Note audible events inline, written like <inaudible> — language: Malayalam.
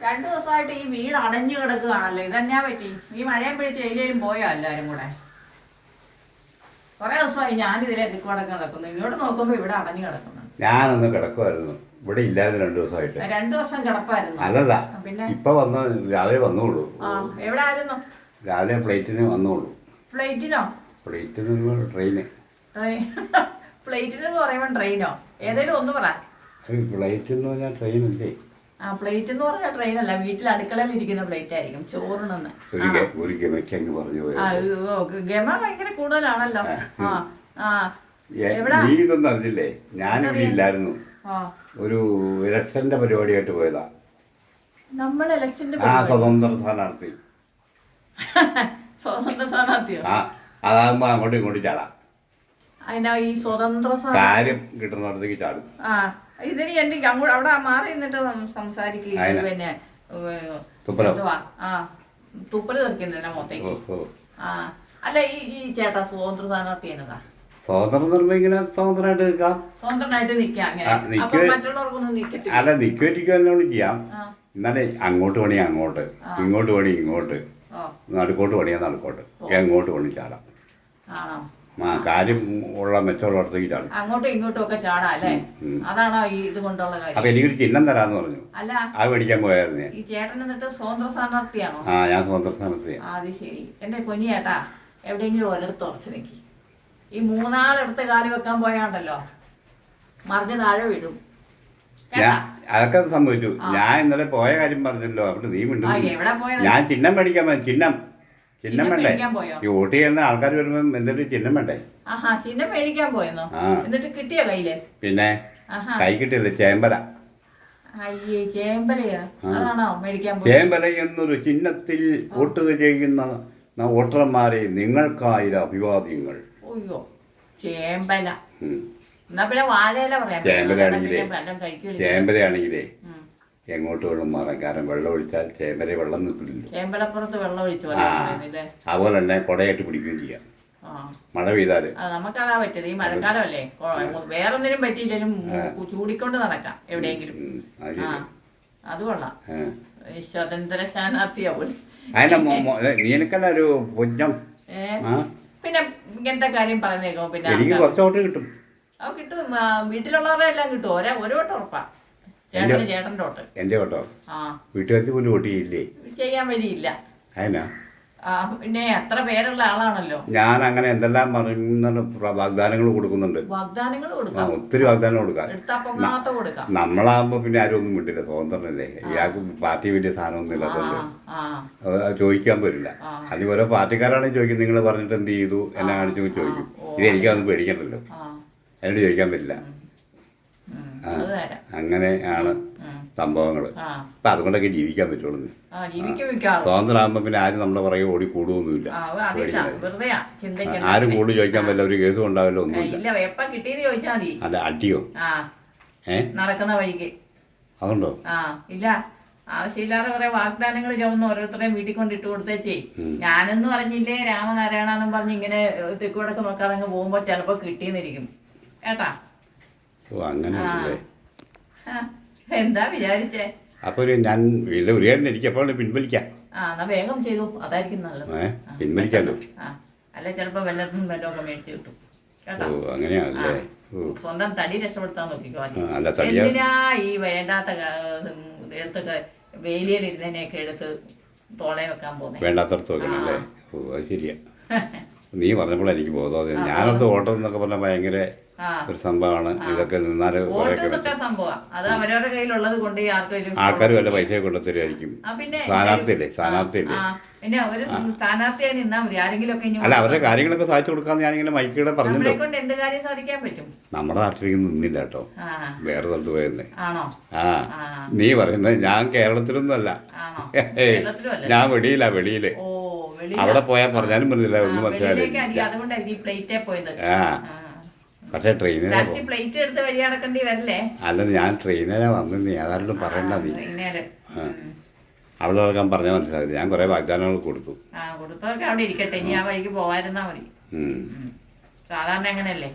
രണ്ടു ദിവസമായിട്ട് ഈ വീട് അടഞ്ഞു കിടക്കുകയാണല്ലോ. ഇതന്നെയാ പറ്റി? ഈ മഴയും പിടിച്ച് എലിയിലും പോയോ എല്ലാരും കൂടെ? കുറെ ദിവസമായി ഞാനിതിലെ കിടക്കാൻ നടക്കുന്നു. ഇങ്ങോട്ട് നോക്കുമ്പോ ഇവിടെ അടഞ്ഞു കിടക്കുന്നു. ഞാനൊന്ന് കിടക്കുമായിരുന്നു ഇവിടെ ഇല്ലായിരുന്നു രണ്ടു ദിവസമായിട്ട്. രണ്ടു ദിവസം കിടപ്പായിരുന്നു. അല്ലല്ല പിന്നെ? ഇപ്പൊ വന്ന രാവിലെ വന്നോളൂ. എവിടെ ആയിരുന്നു രാവിലെ ഫ്ലൈറ്റിന് വന്നോളൂ. ഫ്ലൈറ്റിനോ? ഫ്ലൈറ്റിന് ട്രെയിന്. പ്ലേറ്റിനെന്ന് <laughs> പറയുമ്പോൾ ട്രെയിനോ? ഏതെങ്കിലും ഒന്ന് പറ. ഫ്ലൈറ്റ് എന്ന് പറഞ്ഞാൽ ട്രെയിൻ അല്ലേ ആ പ്ലേറ്റ് എന്ന് പറഞ്ഞാൽ ട്രെയിൻ അല്ല. വീട്ടിൽ അടുക്കളയിൽ ഇരിക്കുന്ന പ്ലേറ്റ് ആയിരിക്കും. ചോറിനെന്ന്. ഒരു ഗമയ്ക്ക് അങ്ങ് പറഞ്ഞു ഗമ ഭയങ്കര കൂടുതലാണല്ലോ. ആ. ആ നീ ഇതൊന്നും അറിഞ്ഞില്ലേ? ഞാനിവിടെ ഇല്ലായിരുന്നു. ഒരു ഇലക്ഷന്റെ പരിപാടിയായിട്ട് പോയതാ. നമ്മൾ ഇലക്ഷന്റെ ആ സ്വതന്ത്ര സ്ഥാനാർത്ഥി. <laughs> സ്വതന്ത്ര സ്ഥാനാർത്ഥിയോ? ആ അതാകുമ്പോ അങ്ങോട്ടും ഇങ്ങോട്ടും ചാടാം. അതിനാ ഈ സ്വതന്ത്ര കാര്യം കിട്ടുന്നിടത്തേക്ക് ചാടും. ആ ഇതിന് എന്റെ അങ്ങോട്ട് അവിടെ മാറി നിന്നിട്ട് സംസാരിക്കുക പിന്നെ എന്തുവാ? ആ തുപ്പൽ തെറിക്കുന്നതിന്റെ മൊത്തേക്ക് ആ അല്ല ഈ ഈ ചേട്ടാ സ്വതന്ത്ര സ്ഥാനാർത്ഥി എന്നതാ സ്വതന്ത്രം സ്വതന്ത്രമായിട്ട് നിൽക്കാം. സ്വതന്ത്രമായിട്ട് മറ്റുള്ളവർക്കൊന്നും അല്ല നിൽക്കുമായിരിക്കും ചെയ്യാം. എന്നാലേ അങ്ങോട്ട് പണി അങ്ങോട്ട്. ഇങ്ങോട്ട് പണി ഇങ്ങോട്ട്. നടുക്കോട്ട് പണിയാ നടുക്കോട്ട്. എങ്ങോട്ട് പണി ചാടാം. ആണോ? കാര്യം ഉള്ള മെച്ചമുള്ളിടത്തേക്ക് അടുത്തേക്കാണ് അങ്ങോട്ടും ഇങ്ങോട്ടും ഒക്കെ ചാടാ അല്ലേ. അതാണോ ഈ ഇത് കൊണ്ടുള്ള അപ്പൊ കാര്യം എനിക്കൊരു ചിഹ്നം തരാന്ന് പറഞ്ഞു. അല്ല. അത് മേടിക്കാൻ പോയായിരുന്നു ഈ ചേട്ടൻ എന്നിട്ട് സ്വതന്ത്ര സ്ഥാനാർത്ഥിയാണോ? ആ ഞാൻ സ്വതന്ത്ര സ്ഥാനാർത്ഥിയാണ് അത് ശരി. എന്റെ പൊന്നിയേട്ടാ എവിടെയെങ്കിലും ഒരിടത്ത് ഉറച്ചു നിൽക്കി ഈ മൂന്നാലിടത്ത് കാൽ വെക്കാൻ പോയാണ്ടല്ലോ മറിഞ്ഞ് താഴെ വീഴും. അതൊക്കെ സംഭവിച്ചു. ഞാൻ ഇന്നലെ പോയ കാര്യം പറഞ്ഞല്ലോ. അവിടെ നീ മിണ്ടു ഞാൻ ചിഹ്നം മേടിക്കാൻ ചിഹ്നം. ചിഹ്നം വേണ്ടേ? ഈ വോട്ട് ചെയ്യുന്ന ആൾക്കാർ വരുമ്പോൾ എന്നിട്ട് ചിഹ്നം വേണ്ടേ? ആഹാ ചിഹ്നം മേടിക്കാൻ പോയെന്നോ. എന്നിട്ട് കിട്ടിയോ കയ്യിൽ? പിന്നെ കൈ കിട്ടിയത് ചേമ്പര. അയ്യേ അതാണോ മേടിക്കാൻ എന്നൊരു ചിഹ്നത്തിൽ വോട്ട് ചെയ്യുന്ന വോട്ടർമാരെ നിങ്ങൾക്കായിരം അഭിവാദ്യങ്ങൾ. അയ്യോ ചേമ്പല. എന്നാ പിന്നെ വാഴയില പറയാം. കഴിക്കില്ല ചേമ്പരയാണെങ്കിലേ. എങ്ങോട്ട് വെള്ളം മാറാൻ? കാരണം വെള്ളം ഒഴിച്ചാൽ ചേമ്പര വെള്ളം നിൽക്കില്ലല്ലോ. ചേമ്പലപ്പുറത്ത് വെള്ളം ഒഴിച്ചു ആ അതുപോലെ തന്നെ കുടയായിട്ട് പിടിക്കുകയും ചെയ്യാം. മഴ പെയ്താൽ. നമുക്കതാ പറ്റിയത്. ഈ മഴക്കാലമല്ലേ? വേറൊന്നിനും പറ്റിയില്ലെങ്കിലും ചൂടിക്കൊണ്ട് നടക്കാം എവിടെയെങ്കിലും. അത് കൊള്ളാം. സ്വതന്ത്ര സ്ഥാനാർത്ഥിയാവും നീനക്കല്ല ഒരു പുഞ്ഞം പിന്നെ ഇങ്ങനത്തെ കാര്യം പറഞ്ഞേക്കോ? പിന്നെ എനിക്ക് ആൾക്കാർ- കുറച്ച് കിട്ടും. അത് കിട്ടും. വീട്ടിലുള്ളവരെ എല്ലാം കിട്ടും. ഒരേ ഒരു വട്ടം ഉറപ്പാ. ചേട്ടന് ഓട്ടോ വീട്ടുകാർക്ക് പോലും വോട്ട് ചെയ്യില്ലേ? ചെയ്യാൻ വഴിയില്ല. അതിനാ പിന്നെ എത്ര പേരുള്ള ആളാണല്ലോ. ഞാൻ അങ്ങനെ എന്തെല്ലാം പറയുന്ന വാഗ്ദാനങ്ങൾ കൊടുക്കുന്നുണ്ട്. വാഗ്ദാനങ്ങൾ കൊടുക്കാം. ഒത്തിരി വാഗ്ദാനം കൊടുക്കാം. നമ്മളാകുമ്പോ പിന്നെ ആരും ഒന്നും വിട്ടില്ല തോന്നുന്നില്ലേ ഇയാൾക്ക് പാർട്ടി വലിയ സാധനമൊന്നും അത് ചോദിക്കാൻ പറ്റില്ല. അത് ഓരോ പാർട്ടിക്കാരാണെങ്കിൽ ചോദിക്കും നിങ്ങൾ പറഞ്ഞിട്ട് എന്ത് ചെയ്തു? എന്നെ കാണിച്ചു ചോദിക്കും. ഇത് എനിക്കതൊന്നും പേടിക്കണ്ടല്ലോ. എന്നോട് ചോദിക്കാൻ പറ്റില്ല. ഉം, ആണ് സംഭവങ്ങൾ അപ്പൊ അതുകൊണ്ടൊക്കെ ജീവിക്കാൻ പറ്റുള്ളൂ സ്വതന്ത്രമാകുമ്പോൾ പിന്നെ ആരും നമ്മുടെ പുറകെ ഓടി ചിന്തയ്ക്ക് ആരും കൂടുതൽ ചോദിക്കാൻ പറ്റില്ല. ഒരു കേസും ഉണ്ടാവില്ല ഒന്നുമില്ല. മതി. അല്ല അടിയോ? നടക്കുന്ന വഴിക്ക്. അതുണ്ടോ? ആ ഇല്ല. ആവശ്യമില്ലാതെ കുറെ വാഗ്ദാനങ്ങൾ ചുമന്ന് ഓരോരുത്തരെയും വീട്ടിൽ കൊണ്ട് ഇട്ട് കൊടുത്തേച്ചേ. ഞാനെന്ന് പറഞ്ഞില്ലേ രാമനാരായണ എന്നും പറഞ്ഞ് ഇങ്ങനെ തെക്കുവടക്ക് നോക്കാതെ അങ്ങ് പോകുമ്പോ ചിലപ്പോ കിട്ടിയെന്നിരിക്കും. കേട്ടാ? ഓ അങ്ങനെ എന്താ വിചാരിച്ചേ? അപ്പൊ ഒരു ഞാൻ വീട്ടിൽ ഒരു കാര്യം എനിക്ക് എപ്പോൾ പിൻവലിക്കാം. ആ എന്നാ വേഗം ചെയ്തു. അതായിരിക്കും നല്ലത്. ഏ പിൻവലിക്കാമല്ലോ ആ അല്ല ചിലപ്പോ വല്ലതും വെള്ളമൊക്കെ മേടിച്ചു കിട്ടും. കേട്ടോ? ഓ അങ്ങനെയാണല്ലേ ഓ. സ്വന്തം തടി രക്ഷപ്പെടുത്താൻ നോക്കിക്കോ ആദ്യം. അല്ല, തടിയാ- എന്തിനാ ഈ വേണ്ടാത്ത ക- എടുത്തൊക്കെ വേലിയിൽ ഇരുന്നതിനെയൊക്കെ എടുത്ത് തോളെ വെക്കാൻ പോകുന്നത് വേണ്ടാത്തടത്ത് വെക്കണല്ലേ ഓ അത് ശരിയാ. <laughs> നീ പറഞ്ഞപ്പോഴാണ് എനിക്ക് ബോധം ഞാനത് ഓട്ടം എന്നൊക്കെ പറഞ്ഞാൽ ഭയങ്കര ഒരു സംഭവമാണ്. ഇതൊക്കെ സംഭവം. അത് അവരവരുടെ കയ്യിലുള്ളത് കൊണ്ട് ആൾക്കാർ വല്ല പൈസ പിന്നെ സ്ഥാനാർത്ഥിയല്ലേ? സ്ഥാനാർത്ഥിയല്ലേ? പിന്നെ ഒരു സ്ഥാനാർത്ഥിയായി നിന്നാ മതി. ആരെങ്കിലും അല്ല അവരുടെ കാര്യങ്ങളൊക്കെ സാധിച്ചു കൊടുക്കാന്ന് ഞാനിങ്ങനെ മൈക്കിടെ പറഞ്ഞല്ലോ. കൊണ്ട് എന്ത് കാര്യം സാധിക്കാൻ പറ്റും? നമ്മുടെ നാട്ടിലേക്ക് നിന്നില്ല കേട്ടോ. വേറെ സ്ഥലത്ത് പോയെന്ന്. ആണോ? ആ. നീ പറയുന്നത് ഞാൻ കേരളത്തിലൊന്നും അല്ല ഞാൻ വെളിയിലാ വെളിയിൽ. അവിടെ പോയാൽ പറഞ്ഞാലും പറഞ്ഞില്ല ഒന്നും മനസ്സിലായില്ല ആ. പക്ഷേ ലാസ്റ്റ് പ്ലേറ്റ് എടുത്ത് വഴി അടക്കേണ്ടി വരില്ലേ? അല്ല ഞാൻ ട്രെയിനിലാ വന്നു നീ അതാരോടും പറയണ്ട നീ. അവിടെ ഇറക്കാൻ പറഞ്ഞാൽ മനസ്സിലായി ഞാൻ കുറേ വാഗ്ദാനങ്ങൾ കൊടുത്തു. ആ കൊടുത്തൊക്കെ അവിടെ ഇരിക്കട്ടെ. ഇനി ആ വഴിക്ക് പോവാതിരുന്നാ മതി. ഉം. സാധാരണ അങ്ങനെയല്ലേ?